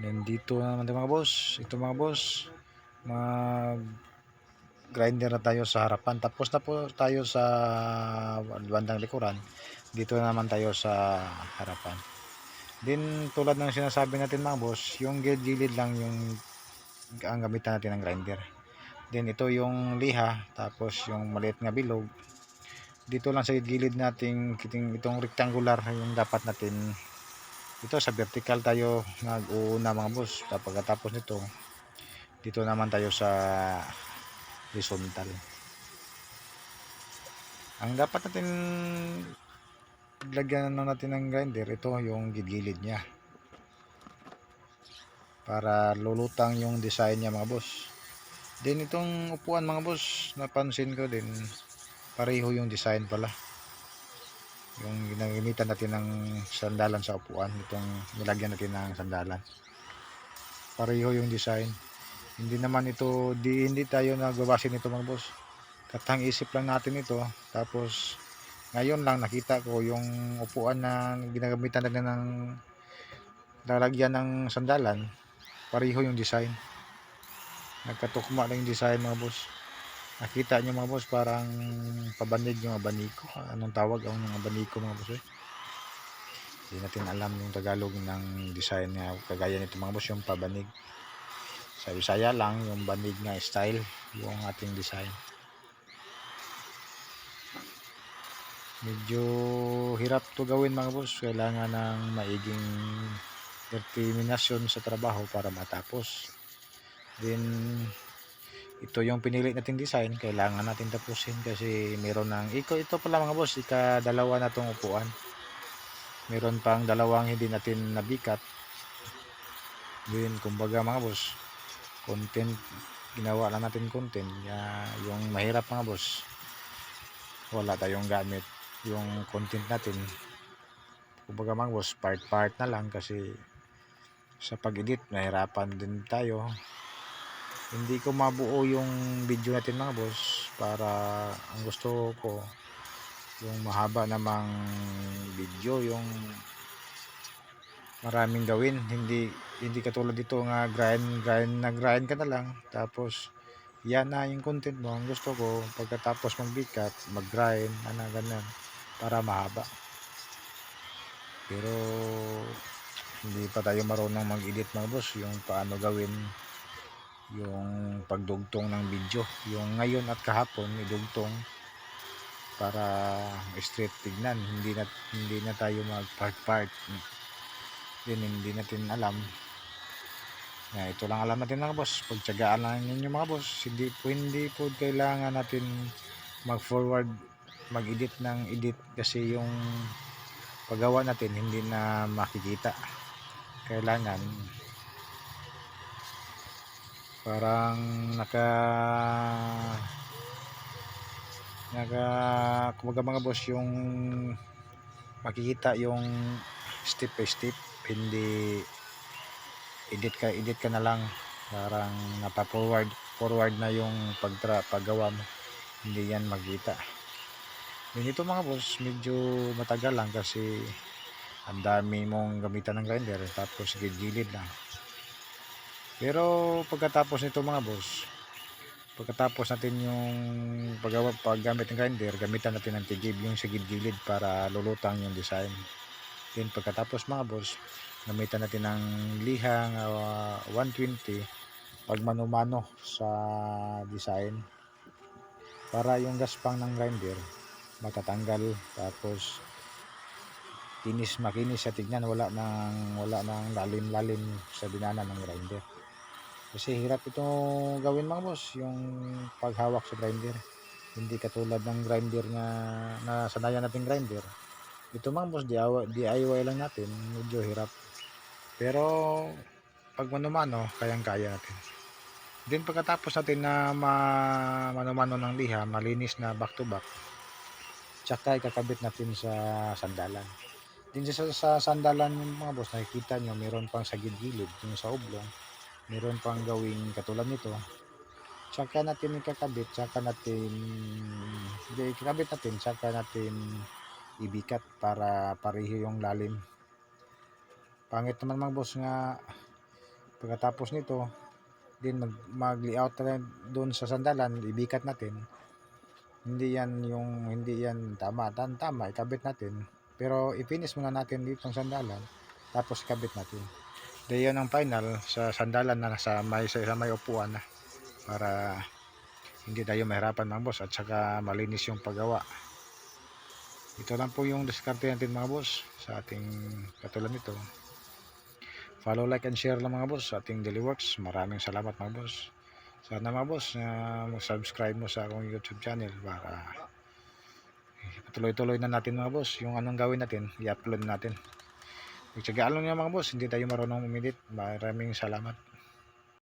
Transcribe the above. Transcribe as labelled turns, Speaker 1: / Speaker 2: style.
Speaker 1: Then dito naman mga boss. Ito mga boss. Mag grinder na tayo sa harapan. Tapos na po tayo sa bandang likuran. Dito na naman tayo sa harapan. Then tulad ng sinasabi natin mga boss, yung gilid lang yung ang gamitan natin ng grinder. Then ito yung liha, tapos yung maliit nga bilog. Dito lang sa gilid nating itong rectangular yung dapat natin ito sa vertical tayo nag-uuna mga boss. Tapos pagkatapos nito, dito naman tayo sa horizontal. Ang dapat natin lagyan na natin ng grinder, ito yung gilid niya. Para lulutang yung design niya mga boss. Then itong upuan mga boss, napansin ko din pareho yung design pala. Yung ginagamitan natin ng sandalan sa upuan, itong nilagyan natin ng sandalan. Pareho yung design. Hindi naman ito, di, hindi tayo nagbabase nito mga boss. Katang isip lang natin ito. Tapos ngayon lang nakita ko yung upuan na ginagamitan natin ng lalagyan ng sandalan. Pareho yung design. Nagkatukma lang yung design mga boss. Nakita nyo mga boss, parang pabanig yung abaniko. Anong tawag ang yung abaniko mga boss? Eh? Hindi natin alam yung Tagalog ng design nga kagaya nito mga boss, yung pabanig. Sa Bisaya lang, yung banig nga style, yung ating design. Medyo hirap to gawin mga boss. Kailangan ng maiging determinasyon sa trabaho para matapos. Then, ito yung pinili nating design kailangan natin tapusin kasi meron ng ito, ito pala mga boss ikadalawa na tong upuan. Meron pang dalawang hindi natin nabikat. Din kumbaga mga boss content ginawa lang natin content. Ya, yung mahirap mga boss wala tayong gamit yung content natin. Kumbaga mga boss part part na lang kasi sa pag-edit nahirapan din tayo hindi ko mabuo yung video natin mga boss para ang gusto ko yung mahaba namang video yung maraming gawin. Hindi hindi katulad dito nga grind grind na grind ka na lang. Tapos yan na yung content mo. Ang gusto ko pagkatapos magbikat mag grind ano ganun para mahaba. Pero hindi pa tayo marunong mag edit mga boss yung paano gawin yung pagdugtong ng video. Yung ngayon at kahapon idugtong para straight tignan. Hindi na hindi na tayo mag part part din hindi natin alam. Na ito lang alam natin mga boss. Pagtyagaan lang ninyo mga boss. Hindi po hindi po kailangan natin mag forward mag edit ng edit kasi yung paggawa natin hindi na makikita. Kailangan parang naka naka kumbaga mga boss yung makikita yung step by step hindi edit ka edit ka na lang. Parang napa forward na yung pagtra paggawa mo. Hindi yan makita yun ito mga boss medyo matagal lang kasi ang dami mong gamitan ng grinder tapos gilid lang pero pagkatapos nito mga boss, pagkatapos natin yung paggawa, paggamit ng grinder, gamitan natin ng tigib yung sa gilid para lulutang yung design. Then pagkatapos mga boss, gamitan natin ng lihang uh, 120 pag mano-mano sa design para yung gaspang ng grinder matatanggal tapos kinis makinis sa tignan wala nang wala nang lalim-lalim sa binana ng grinder. Kasi hirap ito gawin mga boss, yung paghawak sa grinder. Hindi katulad ng grinder na sanayan natin grinder. Ito mga boss, DIY, lang natin, medyo hirap. Pero pag mano-mano, kayang-kaya natin. Then pagkatapos natin na ma mano-mano ng liha, malinis na back to back, tsaka ikakabit natin sa sandalan. Din sa, sa sandalan mga boss, nakikita nyo, meron pang sa gilid, yung sa oblong meron pang gawing katulad nito. Tsaka natin ikakabit tsaka natin hindi ikakabit natin tsaka natin ibikat para pareho yung lalim. Pangit naman mga boss nga pagkatapos nito din mag, mag layout na doon sa sandalan ibikat natin. Hindi yan yung hindi yan tama tan tama ikabit natin. Pero i-finish muna natin dito ang sandalan tapos ikabit natin Yan ang final. Sa sandalan na nasa may sa, sa may upuan na. Para hindi tayo mahirapan mga boss. At saka malinis yung paggawa. Ito lang po yung diskarte natin mga boss sa ating katulad nito. Follow like and share lang mga boss sa ating daily works. Maraming salamat mga boss. Sana mga boss na mag-subscribe mo sa akong youtube channel para tuloy-tuloy na natin mga boss yung anong gawin natin. I-upload natin Pagtsagaan lang niya mga boss. Hindi tayo marunong umedit maraming salamat